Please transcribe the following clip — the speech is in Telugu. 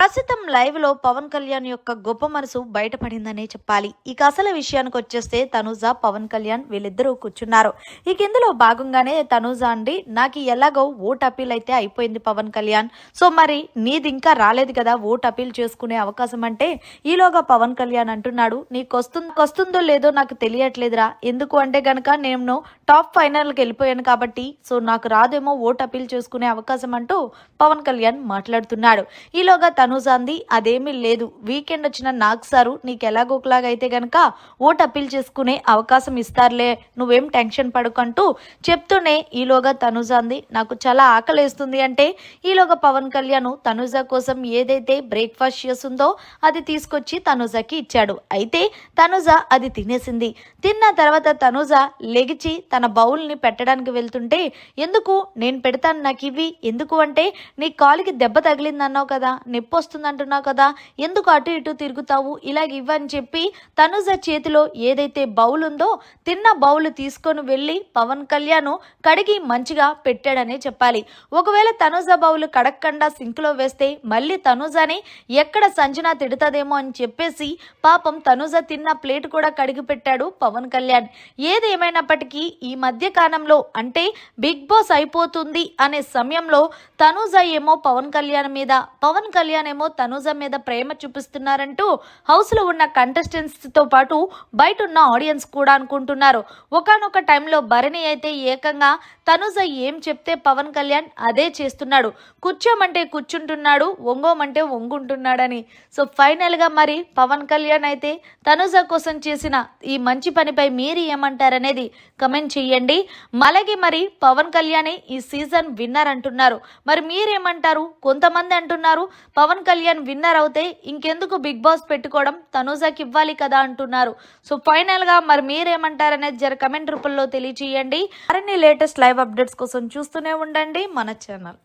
ప్రస్తుతం లైవ్లో పవన్ కళ్యాణ్ యొక్క గొప్ప మనసు బయటపడిందనే చెప్పాలి. ఇక అసలు విషయానికి వచ్చేస్తే తనుజా పవన్ కళ్యాణ్ వీళ్ళిద్దరూ కూర్చున్నారు. ఇక ఇందులో భాగంగానే తనుజా అండి నాకు ఎలాగో ఓట్ అపీల్ అయితే అయిపోయింది పవన్ కళ్యాణ్. సో మరి నీది ఇంకా రాలేదు కదా ఓట్ అపీల్ చేసుకునే అవకాశం అంటే ఈలోగా పవన్ కళ్యాణ్ అంటున్నాడు నీకు వస్తుందో లేదో నాకు తెలియట్లేదురా. ఎందుకు అంటే గనక నేను టాప్ ఫైనల్కి వెళ్ళిపోయాను కాబట్టి సో నాకు రాదేమో ఓట్ అపీల్ చేసుకునే అవకాశం అంటూ పవన్ కళ్యాణ్ మాట్లాడుతున్నాడు. ఈలోగా తనుజ అంది అదేమీ లేదు. వీకెండ్ వచ్చిన నాకు సారు నీకు ఎలాగోకలాగా అయితే గనక ఓట్ అప్పీల్ చేసుకునే అవకాశం ఇస్తారులే. నువ్వేం టెన్షన్ పడుకంటూ చెప్తూనే ఈలోగా తనూజ అంది నాకు చాలా ఆకలేస్తుంది అంటే ఈలోగా పవన్ కళ్యాణ్ తనూజ కోసం ఏదైతే బ్రేక్ఫాస్ట్ చేస్తుందో అది తీసుకొచ్చి తనూజకి ఇచ్చాడు. అయితే తనూజ అది తినేసింది. తిన్న తర్వాత తనూజ లెగిచి తన బౌల్ని పెట్టడానికి వెళ్తుంటే ఎందుకు? నేను పెడతాను నాకు ఇవి ఎందుకు అంటే నీ కాలుకి దెబ్బ తగిలిందన్నావు కదా. నొప్పి వస్తుందంటున్నావు కదా. ఎందుకు అటు ఇటు తిరుగుతావు? ఇలాగ ఇవ్వని చెప్పి తనుజ చేతిలో ఏదైతే బౌల్ ఉందో తిన్న బౌల్ తీసుకొని వెళ్ళి పవన్ కళ్యాణ్ కడిగి మంచిగా పెట్టాడనే చెప్పాలి. ఒకవేళ తనుజ బౌల్ కడక్కుండా సింక్లో వేస్తే మళ్ళీ తనుజని ఎక్కడ సంజన తిడుతుందేమో అని చెప్పేసి పాపం తనుజ తిన్న ప్లేట్ కూడా కడిగి పెట్టాడు పవన్ కళ్యాణ్. ఏది ఏమైనప్పటికీ ఈ మధ్య కాలంలో అంటే బిగ్ బాస్ అయిపోతుంది అనే సమయంలో తనుజ ఏమో పవన్ కళ్యాణ్ మీద పవన్ కళ్యాణ్ ఏమో తనూజ మీద ప్రేమ చూపిస్తున్నారంటూ హౌస్లో ఉన్న కంటెస్టెంట్స్తో పాటు బయట ఉన్న ఆడియన్స్ కూడా అనుకుంటున్నారు. ఒకనొక టైంలో భరణి అయితే ఏకంగా తనుజ ఏం చెప్తే పవన్ కళ్యాణ్ అదే చేస్తున్నాడు. కూర్చోమంటే కూర్చుంటున్నాడు వంగోమంటే ఒంగుంటున్నాడని సో ఫైనల్గా మరి పవన్ కళ్యాణ్ అయితే తనుజ కోసం చేసిన ఈ మంచి పనిపై మీరు ఏమంటారనేది కమెంట్ చేయండి. అలాగే మరి పవన్ కళ్యాణ్ ఈ సీజన్ విన్నర్ అంటున్నారు. మరి మీరేమంటారు? కొంతమంది అంటున్నారు పవన్ పవన్ కళ్యాణ్ విన్నర్ అవుతే ఇంకెందుకు బిగ్ బాస్ పెట్టుకోవడం? తనూజాకి ఇవ్వాలి కదా అంటున్నారు. సో ఫైనల్గా మరి మీరేమంటారనేది జర కమెంట్ రూపంలో తెలియచేయండి. మరిన్ని లేటెస్ట్ లైవ్ అప్డేట్స్ కోసం చూస్తూనే ఉండండి మన ఛానల్